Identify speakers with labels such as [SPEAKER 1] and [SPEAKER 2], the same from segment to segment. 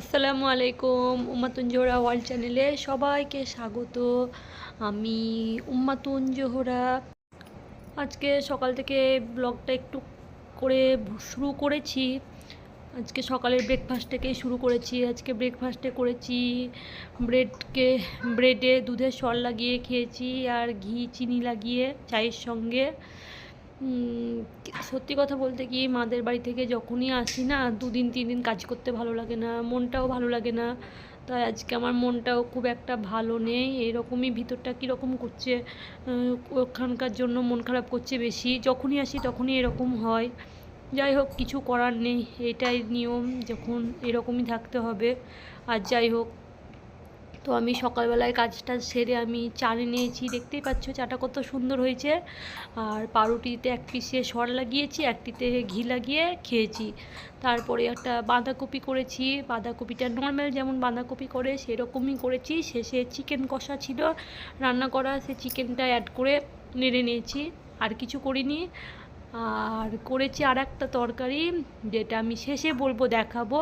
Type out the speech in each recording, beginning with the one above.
[SPEAKER 1] আসসালামু আলাইকুম, উম্মাতুন জোহরা ওয়ার্ল্ড চ্যানেলে সবাইকে স্বাগত। আমি উম্মাতুন জোহরা। আজকে সকাল থেকে ব্লগটা একটু করে শুরু করেছি। আজকে সকালের ব্রেকফাস্ট থেকেই শুরু করেছি। আজকে ব্রেকফাস্টে করেছি ব্রেডকে, ব্রেডে দুধের সর লাগিয়ে খেয়েছি আর ঘি, চিনি লাগিয়ে, চায়ের সঙ্গে। সত্যি কথা বলতে কি, মাদের বাড়ি থেকে যখনই আসি না, দুদিন তিন দিন কাজ করতে ভালো লাগে না, মনটাও ভালো লাগে না। তাই আজকে আমার মনটাও খুব একটা ভালো নেই, এরকমই ভিতরটা কীরকম করছে ওখানকার জন্য মন খারাপ করছে বেশি। যখনই আসি তখনই এরকম হয়। যাই হোক, কিছু করার নেই, এটাই নিয়ম, যখন এরকমই থাকতে হবে। আর যাই হোক তো আমি সকালবেলায় কাজটা সেরে আমি চা নিয়েছি। দেখতেই পাচ্ছ চাটা কত সুন্দর হয়েছে। আর পাউরুটিতে এক পিসে সর লাগিয়েছি একটিতে ঘি লাগিয়ে খেয়েছি। তারপরে একটা বাঁধাকপি করেছি। বাঁধাকপিটা নর্মাল যেমন বাঁধাকপি করে সেরকমই করেছি। শেষে চিকেন কষা ছিল। রান্না করা সে চিকেনটা অ্যাড করে নেড়ে নিয়েছি। আর কিছু করিনি। আর করেছি আর একটা তরকারি, যেটা আমি শেষে বলব দেখাবো।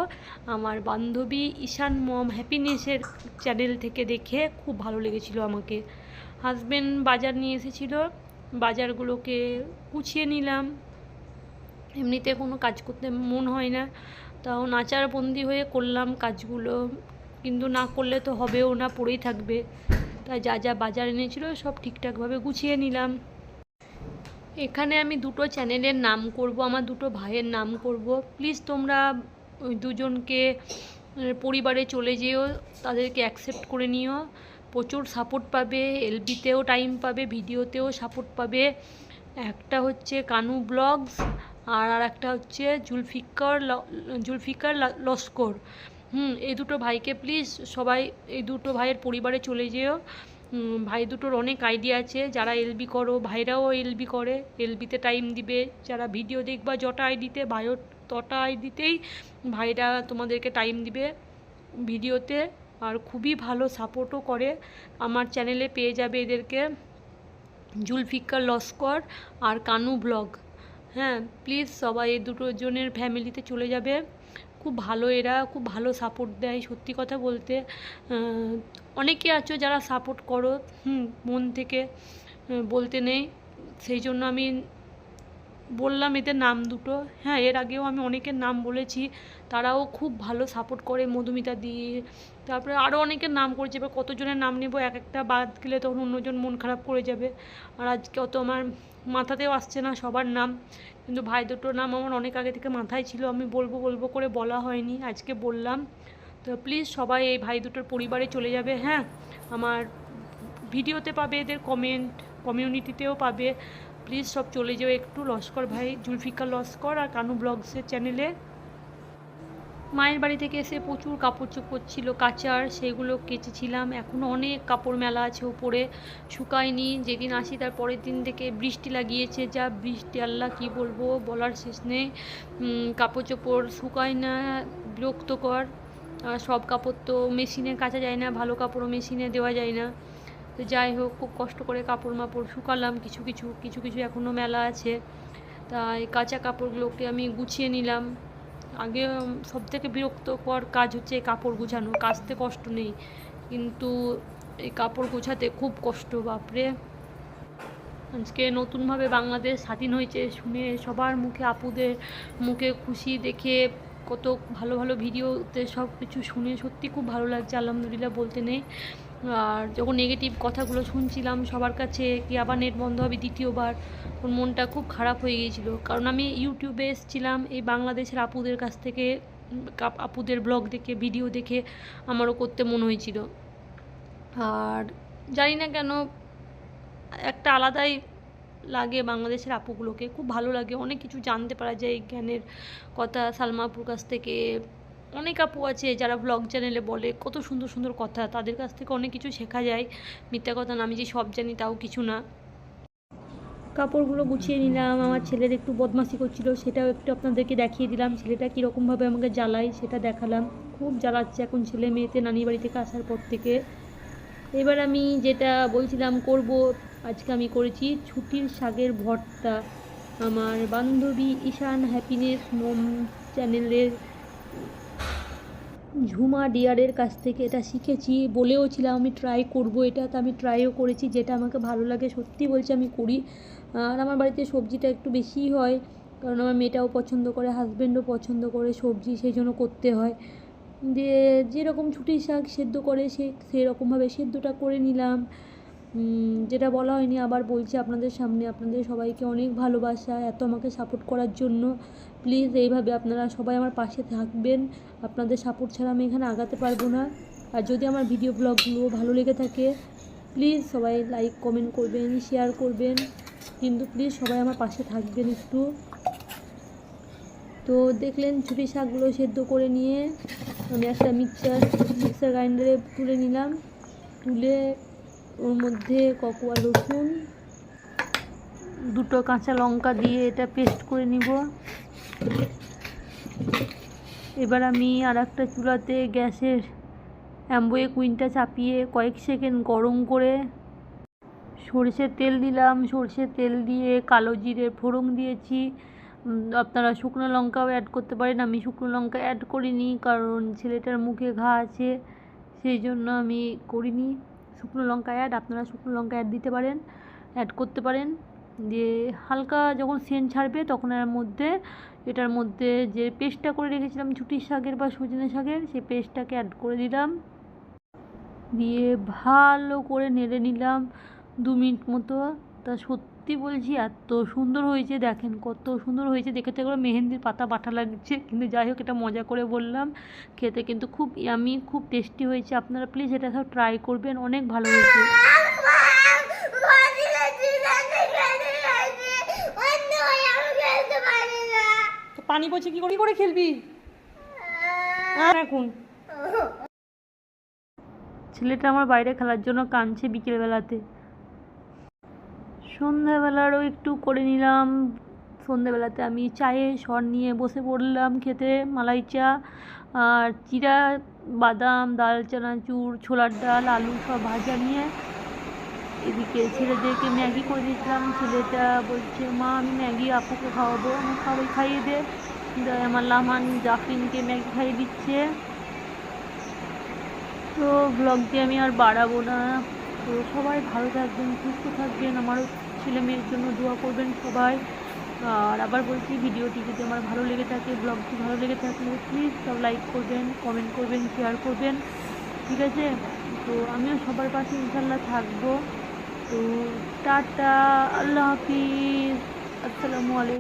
[SPEAKER 1] আমার বান্ধবী ঈশান মম হ্যাপিনেসের চ্যানেল থেকে দেখে খুব ভালো লেগেছিল আমাকে। হাজবেন্ড বাজার নিয়ে এসেছিল, বাজারগুলোকে গুছিয়ে নিলাম। এমনিতে কোনো কাজ করতে মন হয় না, তাও নাচার বন্দি হয়ে করলাম কাজগুলো। কিন্তু না করলে তো হবেও না, পড়েই থাকবে। তাই যা যা বাজার এনেছিল সব ঠিকঠাকভাবে গুছিয়ে নিলাম। এখানে আমি দুটো চ্যানেলের নাম করব, আমার দুটো ভাইয়ের নাম করব। প্লিজ তোমরা ওই দুজনকে পরিবারে চলে যেও, তাদেরকে অ্যাকসেপ্ট করে নিও। প্রচুর সাপোর্ট পাবে, এলবিতেও টাইম পাবে, ভিডিওতেও সাপোর্ট পাবে। একটা হচ্ছে কানু ব্লগস, আর আর একটা হচ্ছে জুলফিকার জুলফিকার লস্কর। হুম, এই দুটো ভাইকে প্লিজ সবাই, এই দুটো ভাইয়ের পরিবারে চলে যেও। ভাই দুটোর অনেক আইডিয়া আছে। যারা এলবি করো, ভাইরাও এলবি করে। এলবিতে টাইম দিবে। যারা ভিডিও দেখবা যটা আইডিতে ভাইও তটা আইডিতেই ভাইরা তোমাদেরকে টাইম দিবে ভিডিওতে আর খুবই ভালো সাপোর্টও করে। আমার চ্যানেলে পেয়ে যাবে এদেরকে। জুলফিকার লস্কর আর কানু ব্লগ। হ্যাঁ প্লিজ সবাই এই দুটো জনের ফ্যামিলিতে চলে যাবে। খুব ভালো, এরা খুব ভালো সাপোর্ট দেয় সত্যি কথা বলতে। অনেকে আছো যারা সাপোর্ট করো, হুম, মন থেকে বলতে নেই। সেই জন্য আমি বললাম এদের নাম দুটো। হ্যাঁ এর আগেও আমি অনেকের নাম বলেছি। তারাও খুব ভালো সাপোর্ট করে মধুমিতা দিয়ে তারপরে আরও অনেকের নাম করেছে, এবার কতজনের নাম নেব? এক একটা বাদ গেলে তখন অন্যজন মন খারাপ করে যাবে। আর আজকে অত আমার মাথাতেও আসছে না সবার নাম। কিন্তু ভাই দুটোর নাম আমার অনেক আগে থেকে মাথায় ছিল, আমি বলব বলব করে বলা হয়নি, আজকে বললাম। তো প্লিজ সবাই এই ভাই দুটোর পরিবারে চলে যাবে হ্যাঁ? আমার ভিডিওতে পাবে এদের কমেন্ট কমিউনিটিতেও পাবে। প্লিজ সব চলে যেও একটু, লস্কর ভাই, জুলফিকার লস্কর আর কানু ব্লগসের চ্যানেলে মায়ের বাড়ি থেকে এসে প্রচুর কাপড় চোপড় ছিল, কাচার সেগুলো কেচেছিলাম। এখনও অনেক কাপড় মেলা আছে উপরে, শুকায়নি। যেদিন আসি তার পরের দিন থেকে বৃষ্টি লাগিয়েছে। যা বৃষ্টি, আল্লাহ কি বলব, বলার শেষ নেই। কাপড় চোপড় শুকায় না, বিরক্তকর। সব কাপড় তো মেশিনে কাচা যায় না, ভালো কাপড়ও মেশিনে দেওয়া যায় না। তো যাই হোক, খুব কষ্ট করে কাপড় মাপড় শুকালাম। কিছু কিছু কিছু কিছু এখনও মেলা আছে। তাই কাঁচা কাপড়গুলোকে আমি গুছিয়ে নিলাম। আগে সব থেকে বিরক্তকর কাজ হচ্ছে কাপড় গুছানো, কাচতে কষ্ট নেই। কিন্তু এই কাপড় গোছাতে খুব কষ্ট, বাপরে। আজকে নতুনভাবে বাংলাদেশ স্বাধীন হয়েছে শুনে সবার মুখে, আপুদের মুখে খুশি দেখে কত ভালো ভালো ভিডিওতে সব কিছু শুনে সত্যি খুব ভালো লাগছে। আলহামদুলিল্লাহ বলতে নেই। আর যখন নেগেটিভ কথাগুলো শুনছিলাম, সবার কাছে কি আবার নেট বন্ধ হবে দ্বিতীয়বার ওর মনটা খুব খারাপ হয়ে গিয়েছিল। কারণ আমি ইউটিউবে এসেছিলাম, এই বাংলাদেশের আপুদের কাছ থেকে আপুদের ব্লগ দেখে ভিডিও দেখে আমারও করতে মন হয়েছিল। আর জানি না কেন, একটা আলাদাই লাগে বাংলাদেশের আপুগুলোকে, খুব ভালো লাগে। অনেক কিছু জানতে পারা যায় জ্ঞানের কথা, সালমা আপুর কাছ থেকে। অনেক আপু আছে যারা ব্লগ চ্যানেলে বলে কত সুন্দর সুন্দর কথা, তাদের কাছ থেকে অনেক কিছু শেখা যায়। মিথ্যা কথা না, আমি যে সব জানি তাও কিছু না। কাপড়গুলো গুছিয়ে নিলাম, আমার ছেলের একটু বদমাশি করছিল, সেটাও একটু আপনাদেরকে দেখিয়ে দিলাম, ছেলেটা কীরকমভাবে আমাকে জ্বালায় সেটা দেখালাম। খুব জ্বালাচ্ছে এখন ছেলে মেয়েতে নানি বাড়ি থেকে আসার পর থেকে। এবার আমি যেটা বলছিলাম করব, আজকে আমি করেছি ছুটির শাকের ভর্তা। আমার বান্ধবী ঈশান হ্যাপিনেস মোম চ্যানেলের ঝুমা ডিয়ারের কাছ থেকে এটা শিখেছি, বলেও ছিলাম আমি ট্রাই করব এটা, তো আমি ট্রাইও করেছি, যেটা আমাকে ভালো লাগে, সত্যি বলছি আমি করি। আর আমার বাড়িতে সবজিটা একটু বেশিই হয়, কারণ আমার মেয়েটাও পছন্দ করে হাজব্যান্ডও পছন্দ করে সবজি, সেই জন্য করতে হয়। যে যেরকম ছুটির শাক সেদ্ধ করে, সে সেরকমভাবে সেদ্ধটা করে নিলাম। যেটা বলা হয়নি, আবার বলছি আপনাদের সামনে, আপনাদের সবাইকে অনেক ভালোবাসা, এত আমাকে সাপোর্ট করার জন্য। প্লিজ এইভাবে আপনারা সবাই আমার পাশে থাকবেন। আপনাদের সাপোর্ট ছাড়া আমি এখানে আগাতে পারব না। আর যদি আমার ভিডিও ব্লগগুলো ভালো লেগে থাকে প্লিজ সবাই লাইক কমেন্ট করবেন শেয়ার করবেন। কিন্তু প্লিজ সবাই আমার পাশে থাকবেন একটু। তো দেখলেন ছুটি শাকগুলো সেদ্ধ করে নিয়ে আমি একটা মিক্সার মিক্সার গ্রাইন্ডারে তুলে নিলাম। তুলে ওর মধ্যে ককুয়া রসুন, দুটো কাঁচা লঙ্কা দিয়ে এটা পেস্ট করে নিব। এবার আমি আর একটা চুলাতে গ্যাসের অ্যাম্বোয়ে কুইনটা চাপিয়ে কয়েক সেকেন্ড গরম করে সরষের তেল দিলাম। সরষের তেল দিয়ে কালো জিরে ফোড়ন দিয়েছি। আপনারা শুকনো লঙ্কাও অ্যাড করতে পারেন। আমি শুকনো লঙ্কা অ্যাড করিনি, কারণ ছেলেটার মুখে ঘা আছে, সেই জন্য আমি করিনি। শুকনো লঙ্কা অ্যাড আপনারা শুকনো লঙ্কা অ্যাড দিতে পারেন অ্যাড করতে পারেন। দিয়ে হালকা যখন সেন ছাড়বে, তখন এর মধ্যে, এটার মধ্যে যে পেস্টটা করে রেখেছিলাম ছুটির শাকের বা সজনে শাকের, সেই পেস্টটাকে অ্যাড করে দিলাম। দিয়ে ভালো করে নেড়ে নিলাম দু মিনিট মতো, তা সত্যি বলছি এত সুন্দর হয়েছে দেখেন কত সুন্দর হয়েছে। দেখে তো এগুলো মেহেন্দির পাতা বাটা লাগছে কিন্তু যাই হোক এটা মজা করে বললাম। খেতে কিন্তু খুব ইয়ামি খুব টেস্টি হয়েছে। আপনারা প্লিজ এটা সব ট্রাই করবেন অনেক ভালো হয়েছে। পানি পচে কি করে কি করে খেলবি? আর এখন ছেলেটা আমার বাইরে খেলার জন্য কাঁদছে বিকেলবেলাতে। সন্ধ্যাবেলারও একটু করে নিলাম। সন্ধ্যাবেলাতে আমি চায়ে সর নিয়ে বসে পড়লাম খেতে, মালাই চা আর চিরা, বাদাম দাল চানাচুর, ছোলার ডাল, আলু সব ভাজা নিয়ে এদিকে ছেলেদেরকে ম্যাগি করে দিয়েছিলাম। ছেলেটা বলছে, মা, আমি ম্যাগি আপুকে খাওয়াবো আমি সবাই খাইয়ে দে। আমার লামান জাফিনকে ম্যাগি খাইয়ে দিচ্ছে। তো ব্লগটি আমি আর বাড়াবো না। তো সবাই ভালো থাকবেন, সুস্থ থাকবেন। আমারও ছেলে মেয়ের জন্য দোয়া করবেন সবাই। আর আবার বলছি, ভিডিওটি যদি আমার ভালো লেগে থাকে, ব্লগটি ভালো লেগে থাকলে প্লিজ সব লাইক করবেন কমেন্ট করবেন শেয়ার করবেন। ঠিক আছে? তো আমিও সবার পাশে ইনশাল্লাহ থাকব। তো টাটা, আল্লাহ হাফিজ। আসসালামু আলাইকুম।